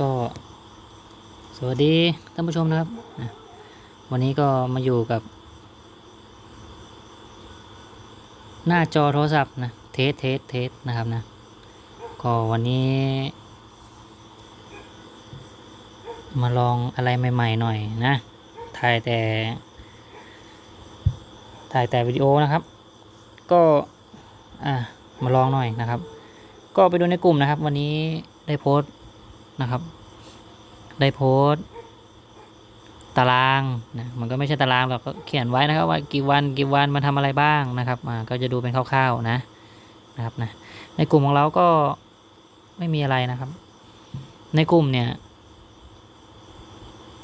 ก็สวัสดีท่านผู้ชมนะครับ วันนี้ก็มาอยู่กับ หน้าจอโทรศัพท์นะเทสเทสเทสนะครับนะ ก็วันนี้ มาลองอะไรใหม่ ๆ หน่อยนะถ่ายแต่ถ่ายแต่วิดีโอนะครับ ก็อะมาลองหน่อยนะครับ ก็ไปดูในกลุ่มนะครับ วันนี้ได้โพสต์ นะครับ ได้โพสต์ ตารางนะมันก็ไม่ใช่ตารางหรอกก็เขียนไว้นะครับว่ากี่วันกี่วันมาทำอะไรบ้างนะครับอ่าก็จะดูเป็นคร่าวๆนะนะครับนะในกลุ่มของเราก็ไม่มีอะไรนะครับ ในกลุ่มเนี่ย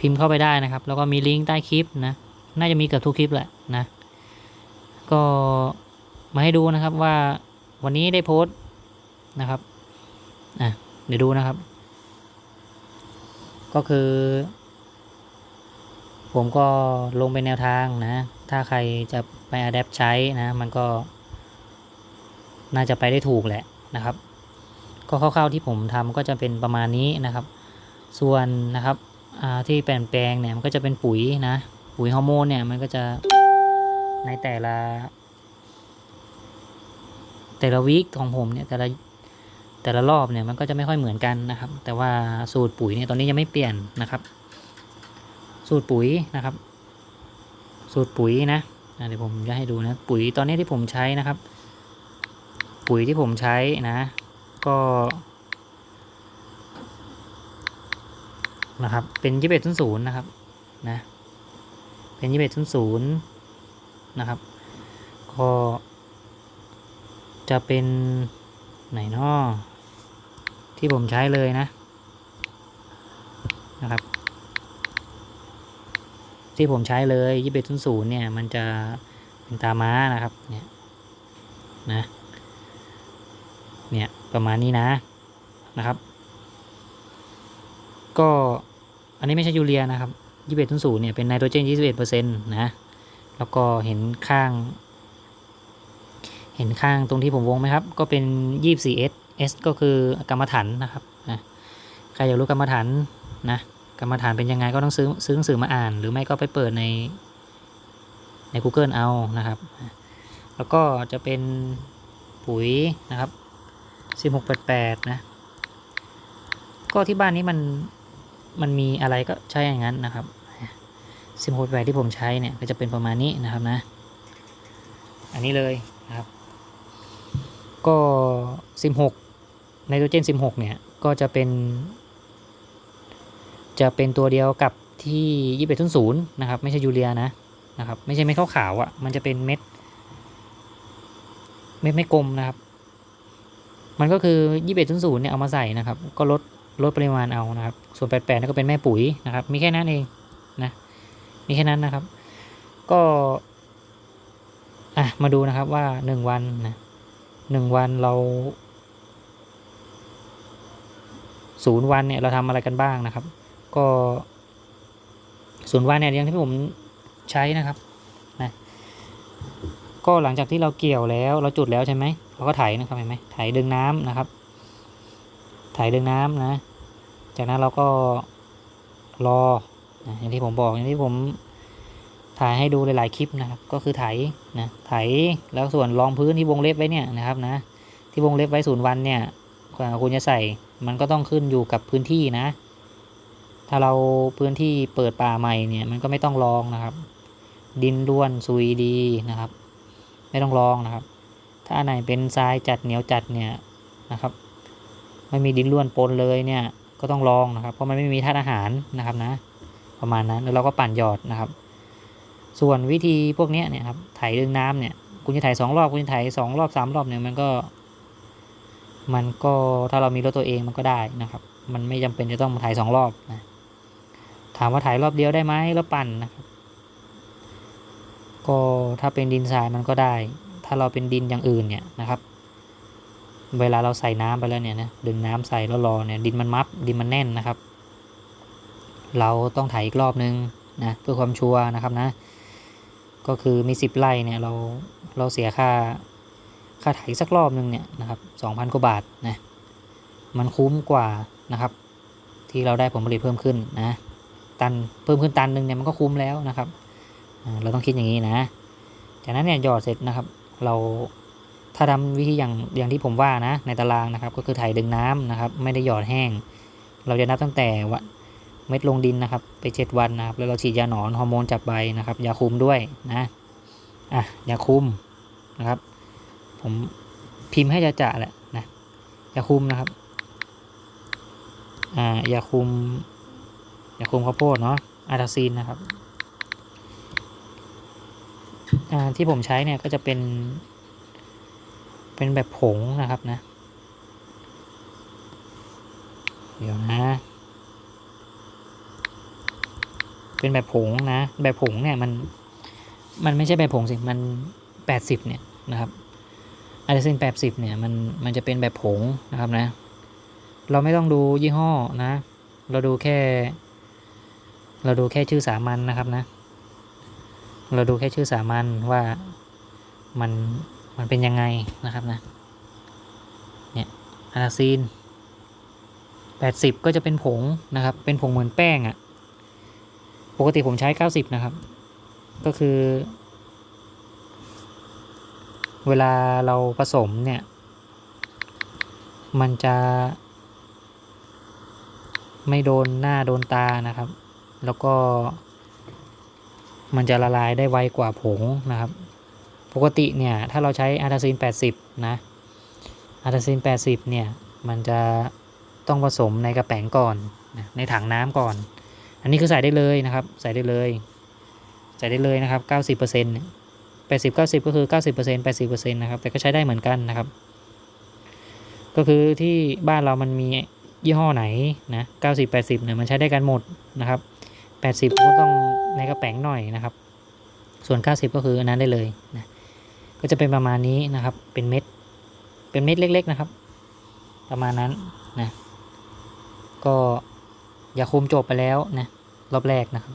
พิมพ์เข้าไปได้นะครับ แล้วก็มีลิงก์ใต้คลิปนะน่าจะมีเกือบทุกคลิปแหละนะก็มาให้ดูนะครับว่าวันนี้ได้โพสต์นะครับอะเดี๋ยวดูนะครับ ก็คือ ผมก็ลงเป็นแนวทางนะ ถ้าใครจะไปอัดแอปใช้นะ มันก็ น่าจะไปได้ถูกแหละนะครับ ก็คร่าวๆที่ผมทำก็จะเป็นประมาณนี้นะครับ ส่วนนะครับที่เปลี่ยนแปลงเนี่ยมันก็จะเป็นปุ๋ยนะ ปุ๋ยฮอร์โมนเนี่ยมันก็จะในแต่ละ แต่ละวีคของผมเนี่ยแต่ละ แต่ละรอบเนี่ยมันก็จะไม่ค่อยเหมือนกันนะครับ แต่ว่าสูตรปุ๋ยเนี่ยตอนนี้ยังไม่เปลี่ยนนะครับ สูตรปุ๋ยนะครับ สูตรปุ๋ยนะเดี๋ยวผมจะให้ดูนะปุ๋ยตอนนี้ที่ผมใช้นะครับ ปุ๋ยที่ผมใช้นะ ก็นะครับเป็นยี่สิบเอ็ดศูนย์นะครับนะเป็นยี่สิบเอ็ดศูนย์นะครับ ก็จะเป็นไหนนาะ ที่ผมใช้เลยนะนะครับ ที่ผมใช้เลยยี่สิบเอ็ดศูนย์เนี่ย มันจะเป็นตาม้านะครับ เนี่ยนะเนี่ยประมาณนี้นะนะครับ ก็อันนี้ไม่ใช่ยูเรียนะครับยี่สิบเอ็ดศูนย์เนี่ยเป็นไนโตรเจนยี่สิบเอ็ดเปอร์เซ็นต์นะแล้วก็เห็นข้าง เห็นข้างตรงที่ผมวงไหมครับ ก็เป็นยี่สี่ S S ก็คือกรรมฐานนะครับนะใครอยากรู้กรรมฐานนะกรรมฐานเป็นยังไงก็ต้องซื้อซื้อหนังสือมาอ่าน หรือไม่ก็ไปเปิดในใน Google เอานะครับ แล้วก็จะเป็นปุ๋ยนะครับ 1688 นะ ก็ที่บ้านนี้มันมันมีอะไรก็ใช้อย่างนั้นนะครับ 1688 ที่ผมใช้เนี่ยก็จะเป็นประมาณนี้นะครับนะ อันนี้เลยนะครับ ก็ 16 ไนโตรเจน 16 เนี่ย ก็จะเป็น จะเป็นตัวเดียวกับที่ยี่สิบเอ็ดศูนย์นะครับ ไม่ใช่ยูเรียนะนะครับ ไม่ใช่เม็ดขาวๆอะ มันจะเป็นเม็ด เม็ดไม่กลมนะครับ มันก็คือยี่สิบเอ็ดศูนย์เนี่ยเอามาใส่นะครับ ก็ลดลดปริมาณเอานะครับ ส่วนแปดแปดนี่ก็เป็นแม่ปุ๋ยนะครับ มีแค่นั้นเองนะ มีแค่นั้นนะครับ ก็ อะ มาดูนะครับว่าหนึ่งวันนะ หนึ่งวันเราศูนย์วันเนี่ยเราทำอะไรกันบ้างนะครับ ก็ศูนย์วันเนี่ยอย่างที่ผมใช้นะครับนะก็หลังจากที่เราเกี่ยวแล้ว เราจุดแล้วใช่ไหมเราก็ไถนะครับเห็นไหมไถดึงน้ำนะครับ ไถดึงน้ำนะ จากนั้นเราก็รอนะอย่างที่ผมบอกอย่างที่ผม ถ่ายให้ดูหลาย ๆ คลิปนะครับ ก็คือไถนะไถแล้วส่วนรองพื้นที่วงเล็บไว้เนี่ยนะครับนะ ที่วงเล็บไว้ศูนย์วันเนี่ยคุณจะใส่มันก็ต้องขึ้นอยู่กับพื้นที่นะ ถ้าเราพื้นที่เปิดป่าใหม่เนี่ยมันก็ไม่ต้องลองนะครับ ดินด้วนซุยดีนะครับ ไม่ต้องลองนะครับ ถ้าไหนเป็นทรายจัดเหนียวจัดเนี่ยนะครับไม่มีดินล้วนปนเลยเนี่ยก็ต้องลองนะครับ เพราะมันไม่มีธาตุอาหารนะครับนะ ประมาณนั้นแล้วเราก็ปั่นหยอดนะครับ ส่วนวิธีพวกนี้เนี่ยครับไถดึงน้ำเนี่ย คุณจะไถสองรอบคุณจะไถสองรอบสามรอบเนี่ยมันก็ มันก็ถ้าเรามีรถตัวเองมันก็ได้นะครับ มันไม่จำเป็นจะต้องมาถ่ายสองรอบนะถามว่าถ่ายรอบเดียวได้ไหมแล้วปั่นนะครับ ก็ถ้าเป็นดินทรายมันก็ได้ ถ้าเราเป็นดินอย่างอื่นเนี่ยนะครับ เวลาเราใส่น้ำไปแล้วเนี่ยนะดึงน้ำใส่แล้วรอเนี่ยดินมันมับดินมันแน่นนะครับ เราต้องถ่ายอีกรอบนึงนะเพื่อความชัวร์นะครับนะ ก็คือมีสิบไร่เนี่ยเราเราเสียค่าค่าไถสักรอบหนึ่งเนี่ยนะครับสองพันกว่าบาทนะมันคุ้มกว่านะครับ ที่เราได้ผลผลิตเพิ่มขึ้นนะตันเพิ่มขึ้นตันหนึ่งเนี่ยมันก็คุ้มแล้วนะครับ เราต้องคิดอย่างนี้นะ จากนั้นเนี่ยหยอดเสร็จนะครับ เราถ้าทำวิธีอย่างอย่างที่ผมว่านะในตารางนะครับ ก็คือถ่ายดึงน้ำนะครับ ไม่ได้หยอดแห้ง เราจะนับตั้งแต่วะ เม็ดลงดินนะครับ ไปเจ็ดวันนะครับ แล้วเราฉีดยาหนอนฮอร์โมนจับใบนะครับ ยาคุมด้วยนะอะยาคุมนะครับ ผมพิมพ์ให้จะจะแหละนะยาคุมนะครับอ่ายาคุมยาคุมข้าวโพดเนาะอาร์ทาซีนนะครับอ่าที่ผมใช้เนี่ยก็จะเป็น เป็นแบบผงนะครับนะ เดี๋ยวนะ เป็นแบบผงนะ แบบผงเนี่ยมันมันไม่ใช่แบบผงสิมันแปดสิบเนี่ยนะครับอาเดซินแปดสิบเนี่ยมันมันจะเป็นแบบผงนะครับนะ เราไม่ต้องดูยี่ห้อนะ เราดูแค่ เราดูแค่ชื่อสามัญนนะครับนะ เราดูแค่ชื่อสามัญว่ามันมันเป็นยังไงนะครับนะ เนี่ยอาราซีน80 ก็จะเป็นผงนะครับ เป็นผงเหมือนแป้งอะ่ะ ปกติผมใช้ 90 นะครับ ก็คือ เวลาเราผสมเนี่ย มันจะไม่โดนหน้าโดนตานะครับ แล้วก็ มันจะละลายได้ไวกว่าผงนะครับ ปกติเนี่ย ถ้าเราใช้อาร์ทาซีน 80 นะอาร์ทาซีน 80 เนี่ย มันจะต้องผสมในกระแป๋งก่อน ในถังน้ำก่อน อันนี้คือใส่ได้เลยนะครับ ใส่ได้เลย ใส่ได้เลยนะครับ 90%เนี่ย80 90 ก็คือ 90% 80%นะครับ แต่ก็ใช้ได้เหมือนกันนะครับ ก็คือที่บ้านเรามันมียี่ห้อไหนนะ90 80เนี่ยมันใช้ได้กันหมดนะครับ 80 ก็ต้องในกระแป๋งหน่อยนะครับ ส่วน 90 ก็คืออันนั้นได้เลยนะก็จะเป็นประมาณนี้นะครับ เป็นเม็ด เป็นเม็ดเล็ก ๆ นะครับ ประมาณนั้นนะ ก็ ยาคุมจบไปแล้วนะรอบแรกนะครับ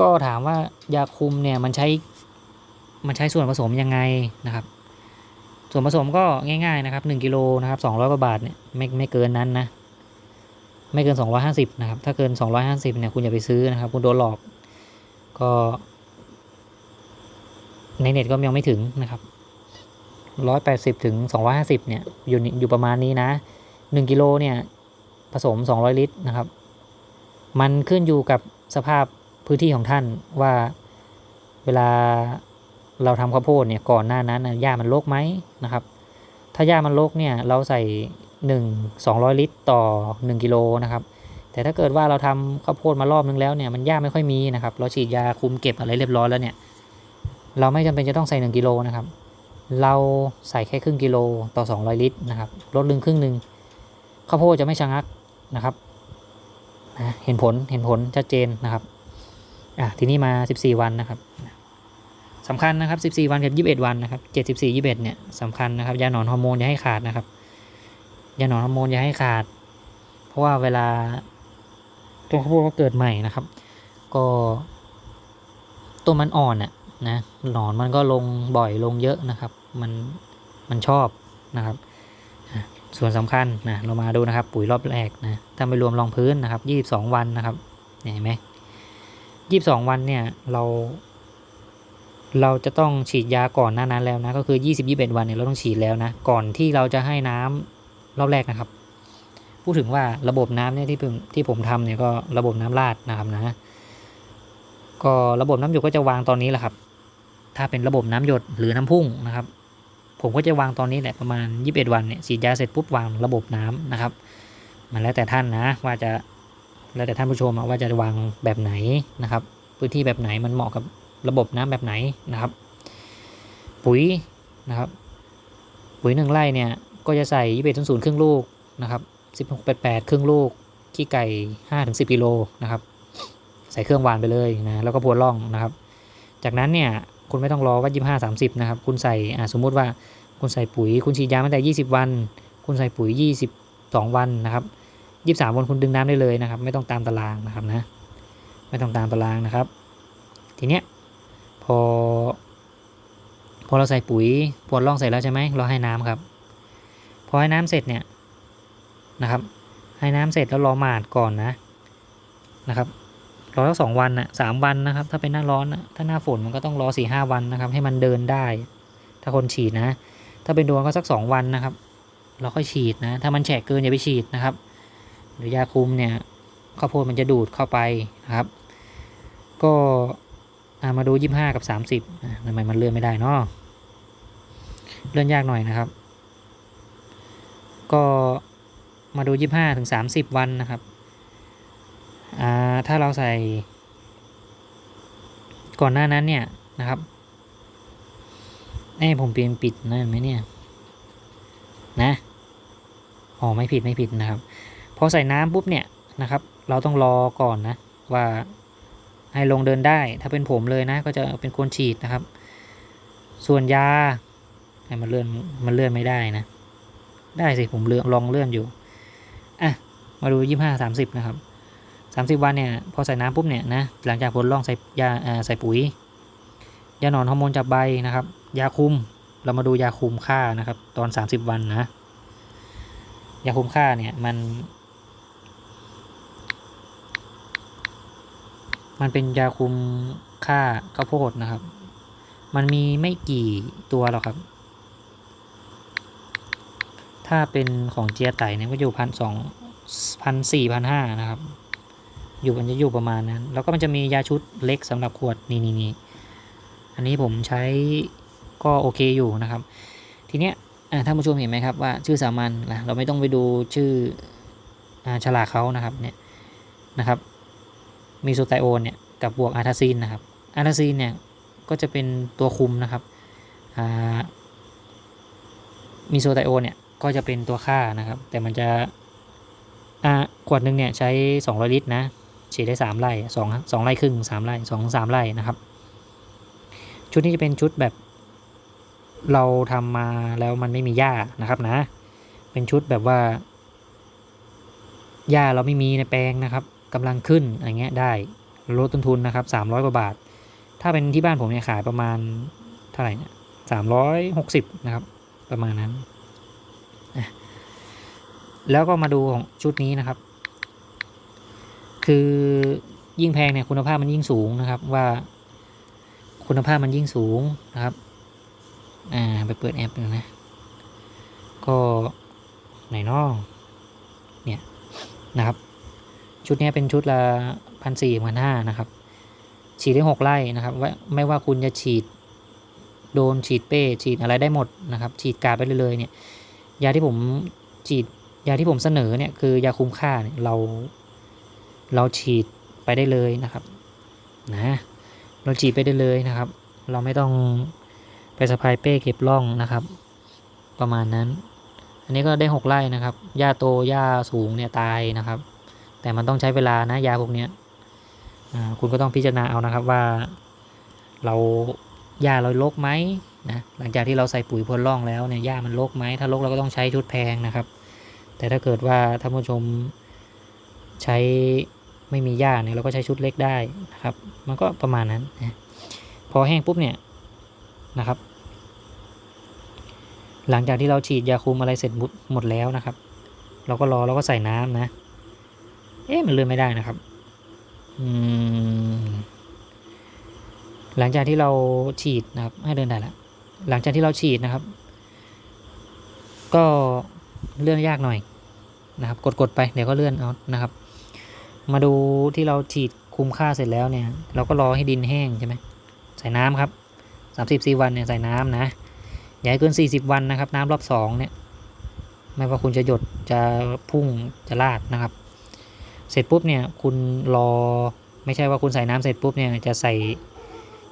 ก็ถามว่ายาคุมเนี่ยมันใช้มันใช้ส่วนผสมยังไงนะครับ ส่วนผสมก็ง่ายๆนะครับ1กิโลนะครับ200กว่าบาทเนี่ยไม่ไม่เกินนั้นนะไม่เกิน 250นะครับถ้าเกิน 250เนี่ยคุณอย่าไปซื้อนะครับ คุณโดนหลอกก็ในเน็ตก็ยังไม่ถึงนะครับร้อยแปดสิบถึงสองร้อยห้าสิบเนี่ยอยู่นิอยู่ประมาณนี้นะหนึ่งกิโลเนี่ย ผสมสองร้อยลิตรนะครับ มันขึ้นอยู่กับสภาพพื้นที่ของท่านว่าเวลาเราทำข้าวโพดเนี่ยก่อนหน้านั้นหญ้ามันโรกไหมนะครับ ถ้าหญ้ามันโรกเนี่ยเราใส่หนึ่งสองร้อยลิตรต่อหนึ่งกิโลนะครับ แต่ถ้าเกิดว่าเราทำข้าวโพดมารอบนึงแล้วเนี่ยมันหญ้าไม่ค่อยมีนะครับ เราฉีดยาคุมเก็บอะไรเรียบร้อยแล้วเนี่ยเราไม่จำเป็นจะต้องใส่ 1กิโลนะครับ เราใส่แค่ครึ่งกิโลต่อ 200 ลิตรนะครับลดลึงครึ่งหนึ่ง ข้าวโพดจะไม่ชะงักนะครับนะเห็นผลเห็นผลชัดเจนนะครับอะทีนี้มา 14 วันนะครับสำคัญนะครับ 14 วันกับ21 วันนะครับ74 21เนี่ยสำคัญนะครับยาหนอนฮอร์โมนอย่าให้ขาดนะครับยาหนอนฮอร์โมนอย่าให้ขาด เพราะว่าเวลาตัวข้าวโพดก็เกิดใหม่นะครับ ก็ตัวมันอ่อนอะนะหนอนมันก็ลงบ่อยลงเยอะนะครับ มันมันชอบนะครับ ส่วนสำคัญนะเรามาดูนะครับปุ๋ยรอบแรกนะถ้าไม่รวมรองพื้นนะครับยี่สิบสองวันนะครับเห็นไหมยี่สิบสองวันเนี่ยเรา เราจะต้องฉีดยาก่อนหน้านั้นแล้วนะก็คือยี่สิบยี่สิบวันเนี่ยเราต้องฉีดแล้วนะก่อนที่เราจะให้น้ำรอบแรกนะครับ พูดถึงว่าระบบน้ำเนี่ยที่ผมที่ผมทำเนี่ยก็ระบบน้ำราดนะครับนะ ก็ระบบน้ำหยดก็จะวางตอนนี้แหละครับ ถ้าเป็นระบบน้ำหยดหรือน้ำพุ่งนะครับ ผมก็จะวางตอนนี้แหละประมาณ 21 วันเนี่ยฉีดยาเสร็จปุ๊บวางระบบน้ำนะครับ มันแล้วแต่ท่านนะว่าจะแล้วแต่ท่านผู้ชมว่าจะวางแบบไหนนะครับ พื้นที่แบบไหนมันเหมาะกับระบบน้ำแบบไหนนะครับ ปุ๋ยนะครับ ปุ๋ยหนึ่งไร่เนี่ยก็จะใส่ยี่สิบศูนย์ครึ่งลูกนะครับสิบหกแปดแปดครึ่งลูกขี้ไก่ห้าถึงสิบกิโลนะครับ ใส่เครื่องวานไปเลยนะแล้วก็พรวนร่องนะครับ จากนั้นเนี่ย คุณไม่ต้องรอว่ายี่ห้าสามสิบนะครับ คุณใส่สมมุติว่าคุณใส่ปุ๋ย คุณฉีดยาตั้งแต่ยี่สิบวัน คุณใส่ปุ๋ยยี่สิบสองวันนะครับยี่สามวันคุณดึงน้ำได้เลยนะครับ ไม่ต้องตามตารางนะครับนะ ไม่ต้องตามตารางนะครับ ทีเนี้ยพอ พอเราใส่ปุ๋ยพวนร่องเสร็จแล้วใช่ไหมเราให้น้ำครับ พอให้น้ำเสร็จเนี่ยนะครับ ให้น้ำเสร็จแล้วรอหมาดก่อนนะนะครับ รอสักสองวันนะสามวันนะครับ ถ้าเป็นหน้าร้อนนะถ้าหน้าฝนมันก็ต้องรอสี่ห้าวันนะครับ ให้มันเดินได้ ถ้าคนฉีดนะ ถ้าเป็นดวงก็สักสองวันนะครับ เราค่อยฉีดนะ ถ้ามันแฉะเกินอย่าไปฉีดนะครับหรือยาคุมเนี่ยข้าวโพดมันจะดูดเข้าไปนะครับ ก็ามาดูยี่ห้ากับสามสิบทำไมมันเลื่อนไม่ได้เนาะเลื่อนยากหน่อยนะครับ ก็มาดูยี่ห้าถึงสามสิบวันนะครับ ถ้าเราใส่ ก่อนหน้านั้นเนี่ยนะครับเอ้ผมเปลี่ยนปิดนะเห็นไหมเนี่ย นะอ๋อไม่ผิดไม่ผิดนะครับพอใส่น้ำปุ๊บเนี่ยนะครับ เราต้องรอก่อนนะ ว่าให้ลงเดินได้ ถ้าเป็นผมเลยนะ ก็จะเป็นคนฉีดนะครับ ส่วนยาให้มันเลื่อนมันเลื่อนไม่ได้นะ ได้สิผมเลื่อนลองเลื่อนอยู่อะมาดูยี่ห้าสามสิบนะครับ สามสิบวันเนี่ยพอใส่น้ำปุ๊บเนี่ยนะหลังจากผลล่องใส่ยาอ่าใส่ปุ๋ยยาหนอนฮอร์โมนจับใบนะครับ ยาคุมเรามาดูยาคุมค่านะครับ ตอน 30 วันนะยาคุมค่าเนี่ยมัน มันเป็นยาคุมค่าข้าวโพดนะครับ มันมีไม่กี่ตัวหรอกครับ ถ้าเป็นของเจียไตเนี่ยก็อยู่พันสองพันสี่พันห้านะครับ อยู่มันจะอยู่ประมาณนั้น แล้วก็มันจะมียาชุดเล็กสำหรับขวดนี่นี่นี่อันนี้ผมใช้ก็โอเคอยู่นะครับ ทีเนี้ยอ่าท่านผู้ชมเห็นไหมครับว่าชื่อสามัญนะเราไม่ต้องไปดูชื่ออฉลากเขานะครับเนี่ยนะครับมีโซไตโอนเนี่ยกับบวกอาร์ทาซีนนะครับอาร์ทาซีนเนี่ยก็จะเป็นตัวคุมนะครับมีโซไตโอนเนี่ยก็จะเป็นตัวฆ่านะครับ แต่มันจะขวดหนึ่งเนี่ยใช้ 200 ลิตรนะ ฉีดได้ 3ไร่สองสองไร่ครึ่ง3ไร่สองสามไร่นะครับ ชุดนี้จะเป็นชุดแบบ เราทำมาแล้วมันไม่มีหญ้านะครับนะ เป็นชุดแบบว่าหญ้าเราไม่มีในแปลงนะครับกำลังขึ้นอย่างเงี้ยได้ลดต้นทุนนะครับสามร้อยกว่าบาท ถ้าเป็นที่บ้านผมเนี่ยขายประมาณเท่าไหร่เนี่ยสามร้อยหกสิบนะครับ ประมาณนั้น แล้วก็มาดูของชุดนี้นะครับ คือยิ่งแพงเนี่ยคุณภาพมันยิ่งสูงนะครับว่า คุณภาพมันยิ่งสูงนะครับ อ่าไปเปิดแอปดูนะ ก็ไหนนอเนี่ยนะครับ ชุดนี้เป็นชุดละพันสี่พันห้านะครับ ฉีดได้หกไร่นะครับว่าไม่ว่าคุณจะฉีดโดนฉีดเป้ ฉีดอะไรได้หมดนะครับ ฉีดกาไปเลยเนี่ย ยาที่ผมฉีดยาที่ผมเสนอเนี่ยคือยาคุ้มค่าเนี่ยเรา เราฉีดไปได้เลยนะครับนะเราฉีดไปได้เลยนะครับ เราไม่ต้องไปสะพายเป้เก็บร่องนะครับ ประมาณนั้น อันนี้ก็ได้หกไร่นะครับหญ้าโตหญ้าสูงเนี่ยตายนะครับ แต่มันต้องใช้เวลานะยาพวกเนี้ยคุณก็ต้องพิจารณาเอานะครับว่า เราหญ้าเราลกไหมนะหลังจากที่เราใส่ปุ๋ยพ่นร่องแล้วเนี่ยหญ้ามันลกไหมถ้าลกเราก็ต้องใช้ชุดแพงนะครับ แต่ถ้าเกิดว่าท่านผู้ชมใช้ ไม่มีหญ้าเนี่ยเราก็ใช้ชุดเล็กได้นะครับ มันก็ประมาณนั้นนะพอแห้งปุ๊บเนี่ยนะครับ หลังจากที่เราฉีดยาคุมอะไรเสร็จหมดหมดแล้วนะครับ เราก็รอเราก็ใส่น้ำนะ เอ๊ะมันเลื่อนไม่ได้นะครับอืมหลังจากที่เราฉีดนะครับ ให้เดินได้แล้วหลังจากที่เราฉีดนะครับ ก็เลื่อนยากหน่อยนะครับ กดๆไปเดี๋ยวก็เลื่อนเอานะครับ มาดูที่เราฉีดคุมค่าเสร็จแล้วเนี่ย เราก็รอให้ดินแห้งใช่ไหมใส่น้ำครับสามสิบสี่วันเนี่ยใส่น้ำนะอย่าให้เกินสี่สิบวันนะครับ น้ำรอบสองเนี่ย ไม่ว่าคุณจะหยดจะพุ่งจะลาดนะครับ เสร็จปุ๊บเนี่ยคุณรอไม่ใช่ว่าคุณใส่น้ำเสร็จปุ๊บเนี่ยจะใส่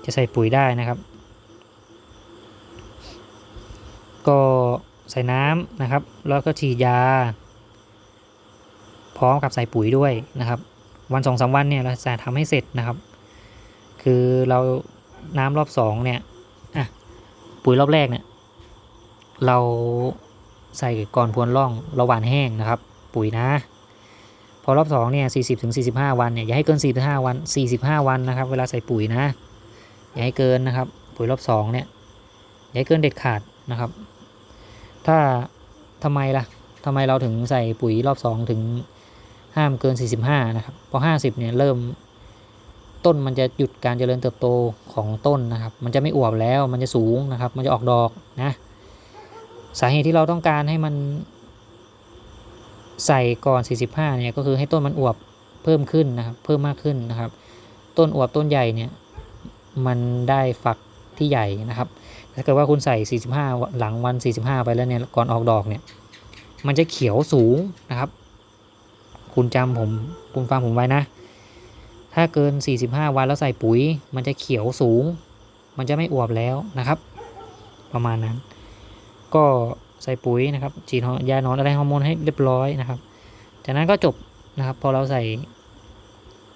จะใส่ปุ๋ยได้นะครับ ก็ใส่น้ำนะครับ แล้วก็ฉีดยา พร้อมกับใส่ปุ๋ยด้วยนะครับ วันสองสามวันเนี่ยเราจะทำให้เสร็จนะครับ คือเราน้ำรอบสองเนี่ยอะปุ๋ยรอบแรกเนี่ยเราใส่ก่อนพรวนร่องเราหว่านแห้งนะครับ ปุ๋ยนะพอรอบสองเนี่ยสี่สิบถึงสี่สิบห้าวันเนี่ยอย่าให้เกินสี่สิบห้าวันสี่สิบห้าวันนะครับ เวลาใส่ปุ๋ยนะ อย่าให้เกินนะครับ ปุ๋ยรอบสองเนี่ยอย่าให้เกินเด็ดขาดนะครับ ถ้าทำไมล่ะทำไมเราถึงใส่ปุ๋ยรอบสองถึง ห้ามเกิน 45 นะครับ พอ 50 เนี่ยเริ่มต้นมันจะหยุดการเจริญเติบโตของต้นนะครับ มันจะไม่อวบแล้วมันจะสูงนะครับ มันจะออกดอกนะสาเหตุที่เราต้องการให้มันใส่ก่อน 45 เนี่ยก็คือให้ต้นมันอวบเพิ่มขึ้นนะครับ เพิ่มมากขึ้นนะครับ ต้นอวบต้นใหญ่เนี่ยมันได้ฝักที่ใหญ่นะครับถ้าเกิดว่าคุณใส่ 45 หลังวัน 45 ไปแล้วเนี่ยก่อนออกดอกเนี่ยมันจะเขียวสูงนะครับ คุณจำผมคุณฟังผมไว้นะ ถ้าเกิน 45 วันแล้วใส่ปุ๋ย มันจะเขียวสูง มันจะไม่อวบแล้วนะครับ ประมาณนั้น ก็ใส่ปุ๋ยนะครับฉีดยาหนอนอะไรฮอร์โมนให้เรียบร้อยนะครับ จากนั้นก็จบนะครับพอเราใส่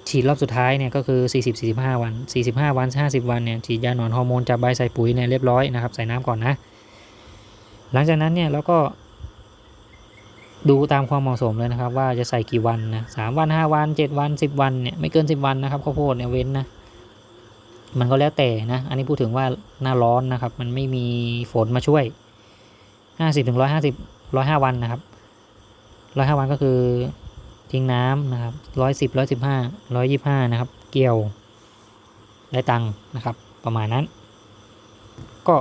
ฉีดรอบสุดท้ายเนี่ยก็คือ 40-45 วัน 45 วัน 50 วันเนี่ยฉีดยาหนอนฮอร์โมนจับใบใส่ปุ๋ยเนี่ยเรียบร้อยนะครับใส่น้ำก่อนนะ หลังจากนั้นเนี่ยเราก็ ดูตามความเหมาะสมเลยนะครับ ว่าจะใส่กี่วันนะสามวันห้าวันเจ็ดวันสิบวันเนี่ยไม่เกินสิบวันนะครับข้าวโพดเนี่ยเว้นนะมันก็แล้วแต่นะ อันนี้พูดถึงว่าหน้าร้อนนะครับ มันไม่มีฝนมาช่วยห้าสิบถึงร้อยห้าสิบร้อยห้าวันนะครับร้อยห้าวันก็คือทิ้งน้ำนะครับร้อยสิบร้อยสิบห้าร้อยยี่ห้านะครับ เกี่ยวได้ตังค์นะครับ ประมาณนั้น ก็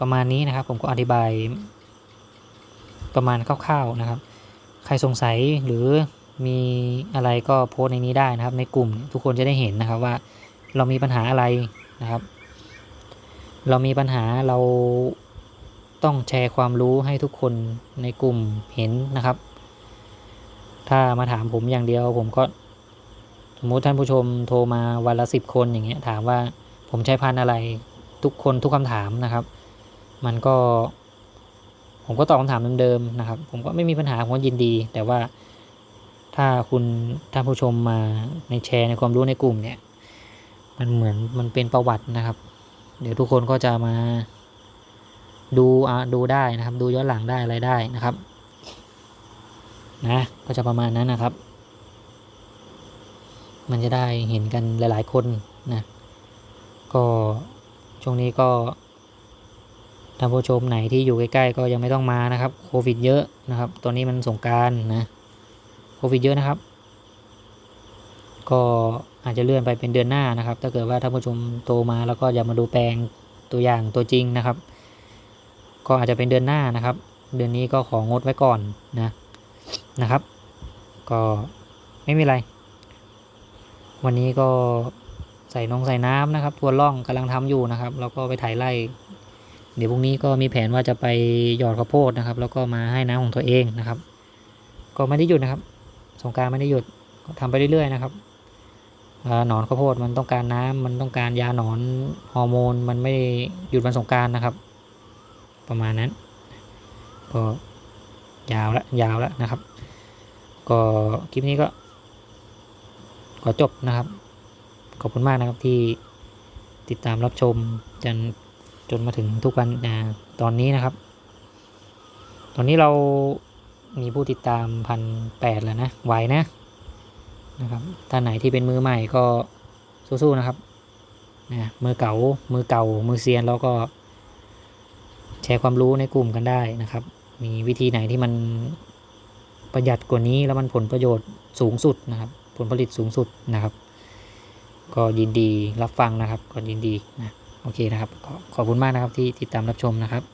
ประมาณนี้นะครับ ผมก็อธิบาย ประมาณคร่าวๆนะครับ ใครสงสัยหรือมีอะไรก็โพสในนี้ได้นะครับ ในกลุ่มทุกคนจะได้เห็นนะครับว่าเรามีปัญหาอะไรนะครับ เรามีปัญหาเราต้องแชร์ความรู้ให้ทุกคนในกลุ่มเห็นนะครับ ถ้ามาถามผมอย่างเดียว ผมก็สมมุติท่านผู้ชมโทรมาวันละสิบคนอย่างเงี้ยถามว่าผมใช้พันอะไรทุกคนทุกคำถามนะครับ มันก็ ผมก็ตอบคำถามเดิมๆนะครับ ผมก็ไม่มีปัญหาผมก็ยินดี แต่ว่าถ้าคุณท่านผู้ชมมาในแชร์ในความรู้ในกลุ่มเนี่ย มันเหมือนมันเป็นประวัตินะครับ เดี๋ยวทุกคนก็จะมาดูอะดูได้นะครับ ดูย้อนหลังได้อะไรได้นะครับนะก็จะประมาณนั้นนะครับ มันจะได้เห็นกันหลาย ๆ คนนะก็ช่วงนี้ก็ ท่านผู้ชมไหนที่อยู่ใกล้ๆก็ยังไม่ต้องมานะครับโควิดเยอะนะครับ ตอนนี้มันสงการนะโควิดเยอะนะครับ ก็อาจจะเลื่อนไปเป็นเดือนหน้านะครับ ถ้าเกิดว่าท่านผู้ชมโตมาแล้วก็อยากมาดูแปลงตัวอย่างตัวจริงนะครับ ก็อาจจะเป็นเดือนหน้านะครับ เดือนนี้ก็ของดไว้ก่อนนะนะครับ ก็ไม่มีอะไร วันนี้ก็ใส่นงใส่น้ำนะครับทัวร่องกำลังทำอยู่นะครับ แล้วก็ไปถ่ายไร่ เดี๋ยวพรุ่งนี้ก็มีแผนว่าจะไปหยอดข้าวโพดนะครับ แล้วก็มาให้น้ำของตัวเองนะครับ ก็ไม่ได้หยุดนะครับ สงการไม่ได้หยุดก็ทำไปเรื่อยๆนะครับหนอนข้าวโพดมันต้องการน้ำมันต้องการยาหนอนฮอร์โมน มันไม่หยุดวันสงการนะครับ ประมาณนั้น ก็ยาวแล้วยาวแล้วนะครับ ก็คลิปนี้ก็ขอจบนะครับ ขอบคุณมากนะครับที่ติดตามรับชมจน จนมาถึงทุกวันนะตอนนี้นะครับ ตอนนี้เรามีผู้ติดตามพันแปดแล้วนะไหวนะนะครับท่านไหนที่เป็นมือใหม่ก็สู้ๆนะครับนะมือเก่ามือเก่ามือเซียนแล้วก็ แชร์ความรู้ในกลุ่มกันได้นะครับ มีวิธีไหนที่มันประหยัดกว่านี้แล้วมันผลประโยชน์สูงสุดนะครับ ผลผลิตสูงสุดนะครับ ก็ยินดีรับฟังนะครับ ก็ยินดีนะ โอเคนะครับขอขอบคุณมากนะครับที่ติดตามรับชมนะครับ